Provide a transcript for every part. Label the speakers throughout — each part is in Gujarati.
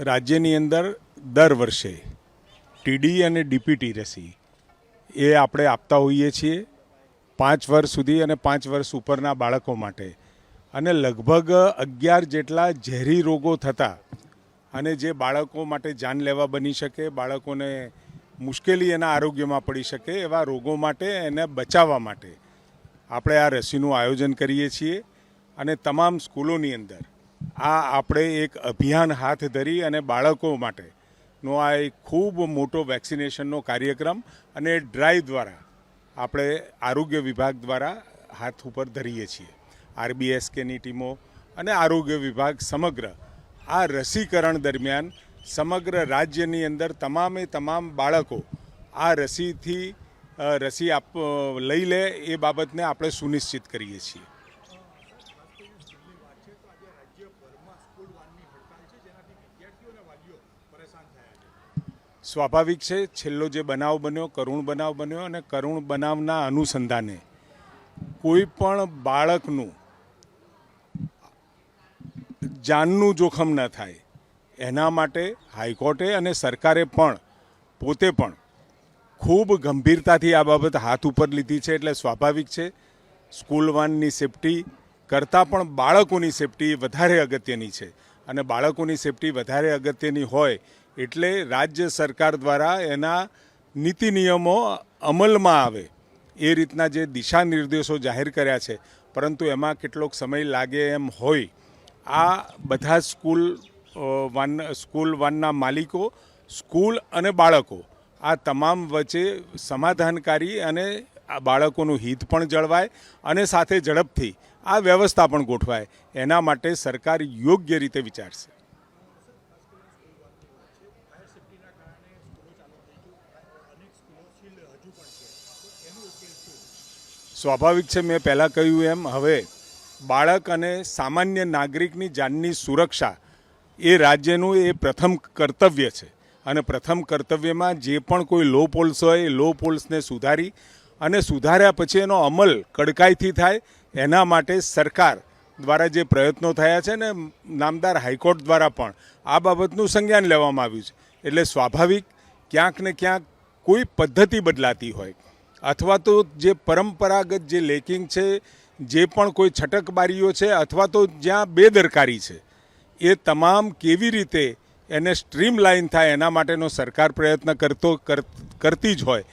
Speaker 1: રાજ્યની અંદર દર વર્ષે ટીડી અને ડીપીટી રસી એ આપણે આપતા હોઈએ છીએ પાંચ વર્ષ સુધી અને પાંચ વર્ષ ઉપરના બાળકો માટે. અને લગભગ અગિયાર જેટલા ઝેરી રોગો થતા અને જે બાળકો માટે જાનલેવા બની શકે, બાળકોને મુશ્કેલી એના આરોગ્યમાં પડી શકે એવા રોગો માટે એને બચાવવા માટે આપણે આ રસીનું આયોજન કરીએ છીએ. અને તમામ સ્કૂલોની અંદર આ આપણે એક અભિયાન હાથ ધરી અને બાળકો માટેનો આ એક ખૂબ મોટો વેક્સિનેશનનો કાર્યક્રમ અને ડ્રાઈવ દ્વારા આપણે આરોગ્ય વિભાગ દ્વારા હાથ ઉપર ધરીએ છીએ. આરબીએસકેની ટીમો અને આરોગ્ય વિભાગ સમગ્ર આ રસીકરણ દરમિયાન સમગ્ર રાજ્યની અંદર તમામે તમામ બાળકો આ રસીથી રસી આપ, લઈ લે એ બાબતને આપણે સુનિશ્ચિત કરીએ છીએ. સ્વાભાવિક છે, છેલ્લો જે બનાવ બન્યો, કરુણ બનાવ બન્યો અને કરુણ બનાવના અનુસંધાને કોઈ પણ બાળકનું જાનનું જોખમ ન થાય. એના માટે હાઈકોર્ટે અને સરકારે પણ, પોતે પણ ખૂબ ગંભીરતાથી આ બાબત હાથ ઉપર લીધી છે એટલે સ્વાભાવિક છે. સ્કૂલ વાનની સેફટી કરતાં પણ બાળકોની સેફટી વધારે અગત્યની છે. અને બાળકોની સેફટી વધારે અગત્યની હોય એટલે રાજ્ય સરકાર દ્વારા એના નીતિ નિયમો અમલમાં આવે. એ રીતના જે દિશા નિર્દેશો જાહેર કર્યા છે. પરંતુ એમાં કેટલોક સમય લાગે એમ હોય. આ બધા સ્કૂલ વાન, સ્કૂલ વાનના માલિકો, સ્કૂલ અને બાળકો, આ તમામ વચ્ચે સમાધાનકારી અને આ બાળકોનું હિત પણ જળવાય અને સાથે ઝડપથી આ વ્યવસ્થા પણ ગોઠવાય. એના માટે સરકાર યોગ્ય રીતે વિચારશે. સ્વાભાવિક છે, મેં પહેલાં કહ્યું એમ, હવે બાળક અને સામાન્ય નાગરિકની જાનની સુરક્ષા એ રાજ્યનું એ પ્રથમ કર્તવ્ય છે. અને પ્રથમ કર્તવ્યમાં જે પણ કોઈ લો પોલ્સ હોય, એ લો પોલ્સને સુધારી અને સુધાર્યા પછી એનો અમલ કડકાઈથી થાય, એના માટે સરકાર દ્વારા જે પ્રયત્નો થયા છે ને નામદાર હાઈકોર્ટ દ્વારા પણ, આ બાબતનું સંજ્ઞાન લેવામાં આવ્યું છે. એટલે સ્વાભાવિક ક્યાંક ને ક્યાંક કોઈ પદ્ધતિ બદલાતી હોય. અથવા તો જે પરંપરાગત જે લેકિંગ છે, જે પણ કોઈ છટકબારીઓ છે, અથવા તો જ્યાં બેદરકારી છે, એ તમામ કેવી રીતે એને સ્ટ્રીમલાઇન થાય એના માટેનો સરકાર પ્રયત્ન કરતો, કર- કરતી જ હોય.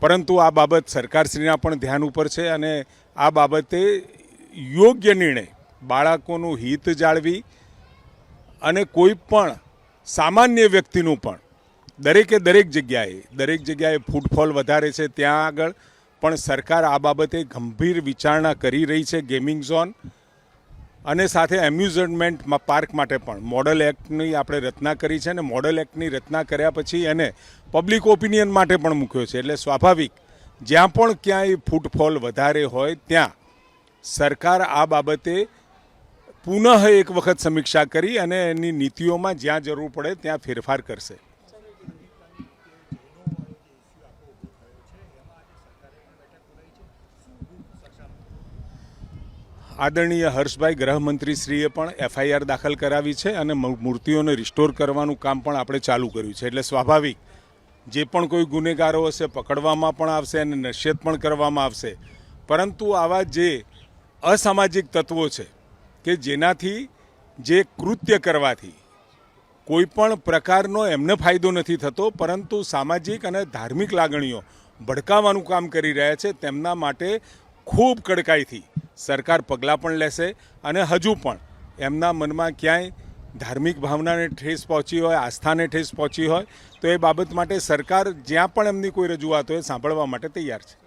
Speaker 1: પરંતુ આ બાબત સરકારશ્રીના પણ ધ્યાન ઉપર છે અને આ બાબતે યોગ્ય નિર્ણય બાળકોનું હિત જાળવી અને કોઈ પણ સામાન્ય વ્યક્તિનું પણ દરેકે દરેક જગ્યાએ દરેક જગ્યાએ ફૂટફોલ વધારે છે. ત્યાં આગળ પણ સરકાર આ બાબતે ગંભીર વિચારણા કરી રહી છે ગેમિંગ ઝોન અને સાથે એમ્યુઝમેન્ટમાં પાર્ક માટે પણ. મોડલ એક્ટની આપણે રચના કરી છે અને મોડલ એક્ટની રચના કર્યા પછી એને પબ્લિક ઓપિનિયન માટે પણ મૂક્યો છે. એટલે સ્વાભાવિક, જ્યાં પણ ક્યાંય ફૂટફોલ વધારે હોય, ત્યાં સરકાર આ બાબતે પુનઃ એક વખત સમીક્ષા કરી અને એની નીતિઓમાં જ્યાં જરૂર પડે ત્યાં ફેરફાર કરશે. આદરણીય હર્ષભાઈ ગૃહમંત્રીશ્રીએ પણ એફઆઈઆર દાખલ કરાવી છે અને મૂર્તિઓને રિસ્ટોર કરવાનું કામ પણ આપણે ચાલુ કર્યું છે. એટલે સ્વાભાવિક, જે પણ કોઈ ગુનેગારો હશે, પકડવામાં પણ આવશે અને નશ્યત પણ કરવામાં આવશે. પરંતુ આવા જે અસામાજિક તત્વો છે કે જેનાથી જે કૃત્ય કરવાથી કોઈ પણ પ્રકારનો એમને ફાયદો નથી થતો, પરંતુ સામાજિક અને ધાર્મિક લાગણીઓ ભડકાવાનું કામ કરી રહ્યા છે, તેમના માટે ખૂબ કડકાઈથી. સરકાર પગલાં પણ લેશે અને હજુ પણ એમના મનમાં ક્યાંય ધાર્મિક ભાવનાને ઠેસ પહોંચી હોય, આસ્થાને ઠેસ પહોંચી હોય, તો એ બાબત માટે સરકાર જ્યાં પણ એમની કોઈ રજૂઆત હોય સાંભળવા માટે તૈયાર છે.